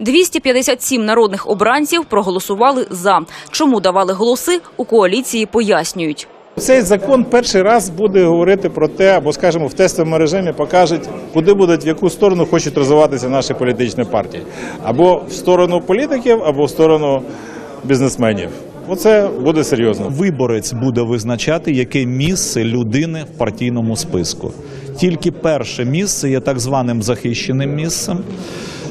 257 народних обранців проголосували за. Чому давали голоси у коаліції, пояснюють. Цей закон перший раз буде говорити про те, або скажімо, в тестовому режимі покажуть, куди будуть, в яку сторону хочуть розвиватися наші політичні партії, або в сторону політиків, або в сторону бізнесменів. Оце буде серйозно. Виборець буде визначати, яке місце людини в партійному списку. Тільки перше місце є так званим захищеним місцем.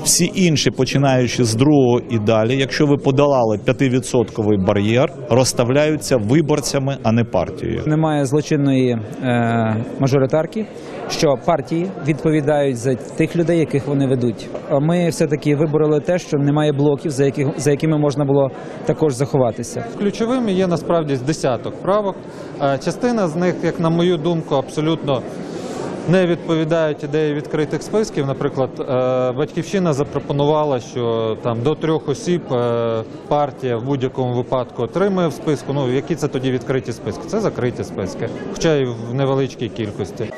Всі інші, починаючи з другого і далі, якщо ви подолали 5% бар'єр, розставляються виборцями, а не партією. Немає злочинної е, мажоритарки, що партії відповідають за тих людей, яких вони ведуть. Ми все таки вибороли те, що немає блоків, за яких за якими можна було також заховатися. Ключовими є насправді з десяток правок. Е, Частина з них, як на мою думку, абсолютно не відповідають ідеї відкритих списків. Наприклад, е, батьківщина запропонувала, що там до трьох осіб е, партія в будь-якому випадку отримує в списку. Ну які це тоді відкриті списки? Це закриті списки, хоча й в невеличкій кількості.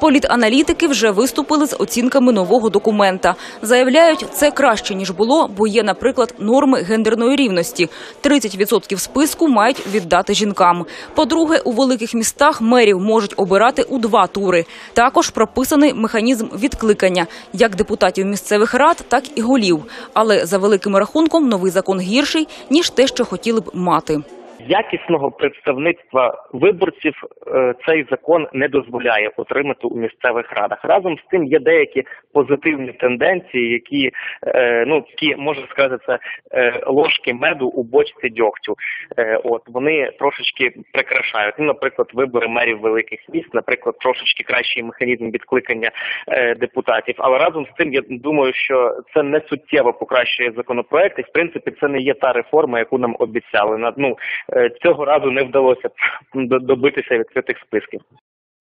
Політаналітики вже виступили з оцінками нового документа. Заявляють, це краще ніж було, бо є, наприклад, норми гендерної рівності. 30% списку мають віддати жінкам. По-друге, у великих містах мерів можуть обирати у два тури. Також прописаний механізм відкликання як депутатів місцевих рад, так і голів. Але за великим рахунком новий закон гірший ніж те, що хотіли б мати. Якісного представництва виборців е, цей закон не дозволяє отримати у місцевих радах. Разом з тим є деякі позитивні тенденції, які е, ну які можна сказати, це е, ложки меду у бочці дьогтю. От вони трошечки прикрашають. Ну, наприклад, вибори мерів великих міст, наприклад, трошечки кращий механізм відкликання депутатів. Але разом з тим я думаю, що це не суттєво покращує законопроект, і в принципі це не є та реформа, яку нам обіцяли. На ну цього разу не вдалося добитися відкритих списків.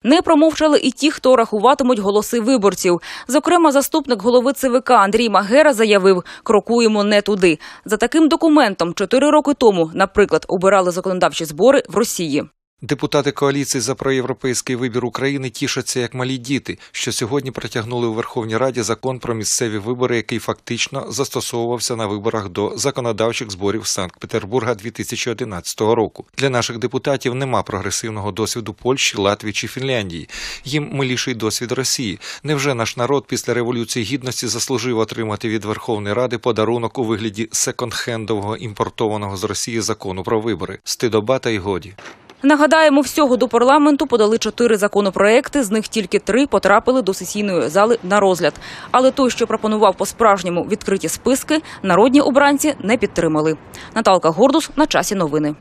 Не промовчали і ті, хто рахуватимуть голоси виборців. Зокрема, заступник голови ЦВК Андрій Магера заявив: крокуємо не туди. За таким документом чотири роки тому, наприклад, обирали законодавчі збори в Росії. Депутати коаліції за проєвропейський вибір України тішаться як малі діти, що сьогодні протягнули у Верховній Раді закон про місцеві вибори, який фактично застосовувався на виборах до законодавчих зборів Санкт-Петербурга 2011 року. Для наших депутатів нема прогресивного досвіду Польщі, Латвії чи Фінляндії. Їм миліший досвід Росії. Невже наш народ після революції гідності заслужив отримати від Верховної Ради подарунок у вигляді секонд-хендового імпортованого з Росії закону про вибори? Стидоба та й годі. Нагадаємо, всього до парламенту подали чотири законопроекти. З них тільки три потрапили до сесійної зали на розгляд. Але той, що пропонував по-справжньому відкриті списки, народні обранці не підтримали. Наталка Гордус на часі новини.